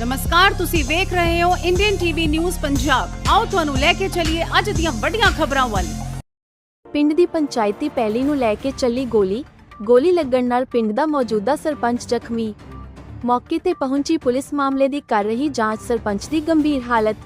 ਨਮਸਕਾਰ, ਤੁਸੀਂ ਵੇਖ ਰਹੇ ਹੋ ਇੰਡੀਅਨ ਟੀਵੀ ਨਿਊਜ਼ ਪੰਜਾਬ ਆਓ ਤੁਹਾਨੂੰ ਲੈ ਕੇ ਚੱਲੀਏ ਅੱਜ ਦੀਆਂ ਵੱਡੀਆਂ ਖਬਰਾਂ ਵੱਲ। ਪਿੰਡ ਦੀ ਪੰਚਾਇਤੀ ਪੈਲੀ ਨੂੰ ਲੈ ਕੇ ਚੱਲੀ ਗੋਲੀ। ਗੋਲੀ ਲੱਗਣ ਨਾਲ ਪਿੰਡ ਦਾ ਮੌਜੂਦਾ ਸਰਪੰਚ ਜ਼ਖਮੀ। ਮੌਕੇ ਤੇ ਪਹੁੰਚੀ ਪੁਲਿਸ ਮਾਮਲੇ ਦੀ ਕਰ ਰਹੀ ਜਾਂਚ ਸਰਪੰਚ ਦੀ ਗੰਭੀਰ ਹਾਲਤ।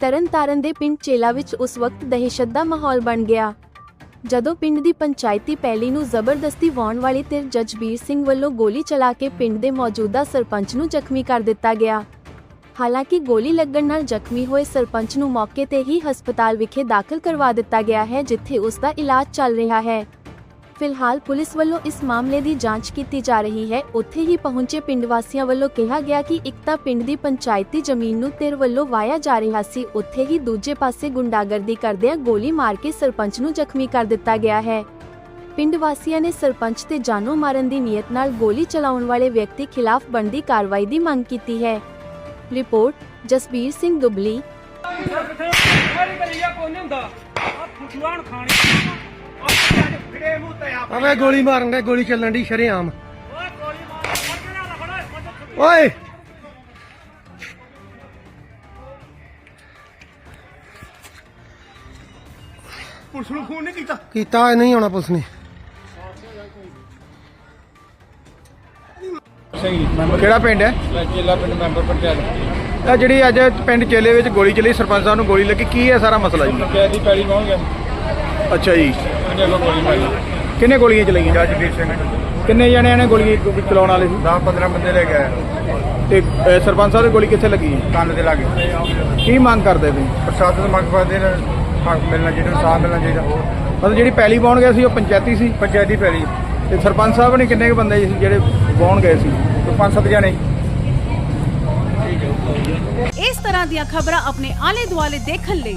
ਤਰਨਤਾਰਨ ਦੇ ਪਿੰਡ ਚੇਲਾ ਵਿੱਚ ਉਸ ਵਕਤ ਦਹਿਸ਼ਤ ਦਾ ਮਾਹੌਲ ਬਣ ਗਿਆ। ਜਦੋਂ ਪਿੰਡ ਦੀ ਪੰਚਾਇਤੀ ਪੈਲੀ ਨੂੰ ਜ਼ਬਰਦਸਤੀ ਵਾਉਣ ਵਾਲੀ ਧਿਰ ਜਜਬੀਰ ਸਿੰਘ ਵੱਲੋਂ ਗੋਲੀ ਚਲਾ ਕੇ ਪਿੰਡ ਦੇ ਮੌਜੂਦਾ ਸਰਪੰਚ ਨੂੰ ਜ਼ਖਮੀ ਕਰ ਦਿੱਤਾ ਗਿਆ। ਹਾਲਾਂਕਿ ਗੋਲੀ ਲੱਗਣ ਨਾਲ ਜ਼ਖਮੀ ਹੋਏ ਸਰਪੰਚ ਨੂੰ ਮੌਕੇ ਤੇ ਹੀ ਹਸਪਤਾਲ ਵਿਖੇ ਦਾਖਲ ਕਰਵਾ ਦਿੱਤਾ ਗਿਆ ਹੈ, ਜਿੱਥੇ ਉਸ ਦਾ ਇਲਾਜ ਚੱਲ ਰਿਹਾ ਹੈ। ਫਿਲਹਾਲ ਪੁਲਿਸ ਵੱਲੋਂ ਇਸ ਮਾਮਲੇ ਦੀ ਜਾਂਚ ਕੀਤੀ ਜਾ ਰਹੀ ਹੈ ਉੱਥੇ ਹੀ ਪਹੁੰਚੇ ਪਿੰਡ ਵਾਸੀਆਂ ਵੱਲੋਂ ਕਿਹਾ ਗਿਆ ਕਿ ਇੱਕ ਤਾਂ ਪਿੰਡ ਦੀ ਪੰਚਾਇਤੀ ਜ਼ਮੀਨ ਨੂੰ ਧਿਰ ਵੱਲੋਂ ਵਾਇਆ ਜਾ ਰਿਹਾ ਸੀ ਉੱਥੇ ਹੀ ਦੂਜੇ ਪਾਸੇ ਗੁੰਡਾਗਰਦੀ ਕਰਦਿਆਂ ਗੋਲੀ ਮਾਰ ਕੇ ਸਰਪੰਚ ਨੂੰ ਜ਼ਖਮੀ ਕਰ ਦਿੱਤਾ ਗਿਆ ਹੈ ਪਿੰਡ ਵਾਸੀਆਂ ਨੇ ਸਰਪੰਚ ਤੇ ਜਾਨੋਂ ਮਾਰਨ ਦੀ ਨੀਅਤ ਨਾਲ ਗੋਲੀ ਚਲਾਉਣ ਵਾਲੇ ਵਿਅਕਤੀ ਖਿਲਾਫ ਬਣਦੀ ਕਾਰਵਾਈ ਦੀ ਮੰਗ ਕੀਤੀ ਹੈ ਰਿਪੋਰਟ ਜਸਬੀਰ ਸਿੰਘ ਦੁਬਲੀ ਸਾਰੀ ਕਲੀਆ ਕੋਈ ਨਹੀਂ ਹੁੰਦਾ ਆ ਫੁੱਟਵਾਨ ਖਾਣੀ ਆ ਫਿੜੇ ਮੂੰਹ ਤੇ ਆ ਅਵੇ ਗੋਲੀ ਮਾਰਨ ਦੇ ਗੋਲੀ ਚੱਲਣ ਦੀ ਸ਼ਰੇਆਮ। ਓਏ! ਗੋਲੀ ਮਾਰ ਫੜ ਕੇ ਨਾ ਫੜਾ ਓਏ ਪੁਲਿਸ ਨੂੰ ਫੋਨ ਨਹੀਂ ਕੀਤਾ? ਕੀਤਾ ਇਹ ਨਹੀਂ ਆਉਣਾ ਪੁਲਿਸ ਨੇ। ਕਿਹੜਾ ਪਿੰਡ ਹੈ? ਜ਼ਿਲ੍ਹਾ ਪਿੰਡ ਮੈਂਬਰ ਪੰਚਾਇਤ। ਇਹ ਜਿਹੜੀ ਅੱਜ ਪਿੰਡ ਚੇਲੇ ਵਿੱਚ ਗੋਲੀ ਚੱਲੀ ਸਰਪੰਚ ਸਾਹਿਬ ਨੂੰ ਗੋਲੀ ਲੱਗੀ ਕੀ ਹੈ ਸਾਰਾ ਮਸਲਾ ਜੀ? ਪੰਚਾਇਤ ਦੀ ਪੈਲੀ ਪਹੁੰਚ ਗਿਆ ਅੱਛਾ ਜੀ। ਉਹਨੇ ਕੋ ਗੋਲੀ ਮਾਰੀ ਕਿੰਨੇ ਗੋਲੀਆਂ ਚਲਾਈਆਂ? ਜੱਜਵੀਰ ਸਿੰਘ। ਕਿੰਨੇ ਜਣਿਆਂ ਨੇ ਗੋਲੀ ਚਲਾਉਣ ਵਾਲੇ ਸੀ? 10 15 ਬੰਦੇ ਲੈ ਗਏ ਤੇ ਅਹ, ਸਰਪੰਚ ਸਾਹਿਬ ਦੀ ਗੋਲੀ ਕਿੱਥੇ ਲੱਗੀ? ਕੰਨ ਦੇ ਲਾਗੇ ਕੀ ਮੰਗ ਕਰਦੇ ਤੁਸੀਂ? ਪ੍ਰਸ਼ਾਸਨ ਤੋਂ ਮੰਗ ਕਰਦੇ ਨੇ ਹੱਕ ਮਿਲਣਾ ਚਾਹੀਦਾ ਸਾਥ ਮਿਲਣਾ ਚਾਹੀਦਾ। ਮਤਲਬ ਜਿਹੜੀ ਪੈਲੀ ਪਾਉਣ ਗਏ ਸੀ ਉਹ ਪੰਚਾਇਤੀ ਸੀ? ਪੰਚਾਇਤੀ ਪੈਲੀ ਤੇ ਸਰਪੰਚ ਸਾਹਿਬ ਨੇ ਕਿੰਨੇ ਕੁ ਬੰਦੇ ਸੀ ਜਿਹੜੇ ਪਾਉਣ ਗਏ ਸੀ? ਤੋਂ ਪੰਜ ਸੱਤ ਜਣੇ। ਇਸ ਤਰ੍ਹਾਂ ਦੀਆਂ ਖਬਰਾਂ ਆਪਣੇ ਆਲੇ ਦੁਆਲੇ ਦੇਖਣ ਲਈ